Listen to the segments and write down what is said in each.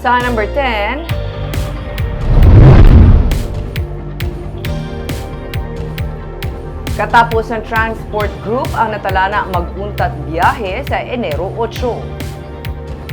Sa number 10, Katapos ng Transport Group ang natalana mag-untat biyahe sa Enero 8.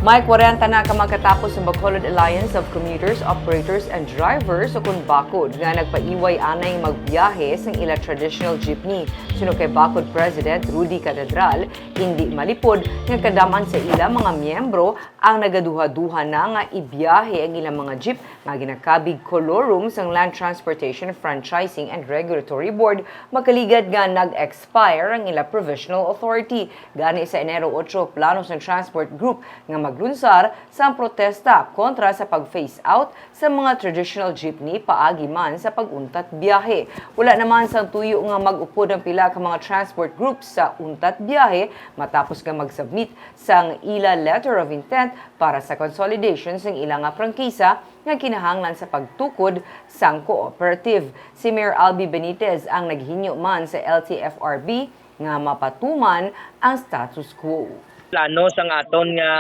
May 40 na ka magkatapos ng Bacolod Alliance of Commuters, Operators and Drivers o kung bakod nga nagpaiway anay magbiyahe sa ila traditional jeepney. Sino kay Bakod President Rudy Catedral, hindi malipod nga kadaman sa ila mga miyembro ang nagaduha-duha na nga ibiyahe ang ilang mga jeep nga ginakabig kolorum sa Land Transportation Franchising and Regulatory Board makaligad nga nag-expire ang ila provisional authority. Gani sa Enero 8, planos ng Transport Group nga maglunsar sa protesta kontra sa pag-phase out sa mga traditional jeepney paagi man sa pag-untat biyahe. Wala naman sa tuyo nga mag-upod ang pila ka mga transport groups sa untat biyahe matapos nga mag-submit sang ila letter of intent para sa consolidation sang ilang nga prangkisa nga kinahanglan sa pagtukod sang cooperative. Si Mayor Albi Benitez ang naghinyo man sa LTFRB nga mapatuman ang status quo. Plano sang aton nga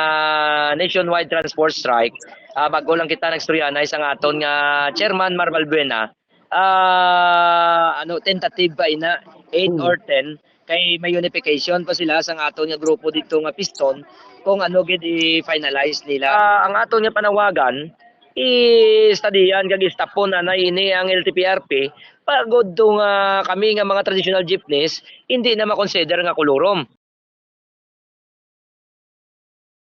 nationwide transport strike. Uh, bago lang kita nagstoryanay sang aton nga chairman Mar Balbuena. Ah ano tentative ba ina? 8 or 10 kay may unification pa sila sang aton nga grupo dito nga piston kung ano gid i-finalize nila. Ah, ang aton nga panawagan i-studian kag istapon na ini ang LTPRP pagod to nga kami nga mga traditional jeepneys hindi na makonsider nga kolorom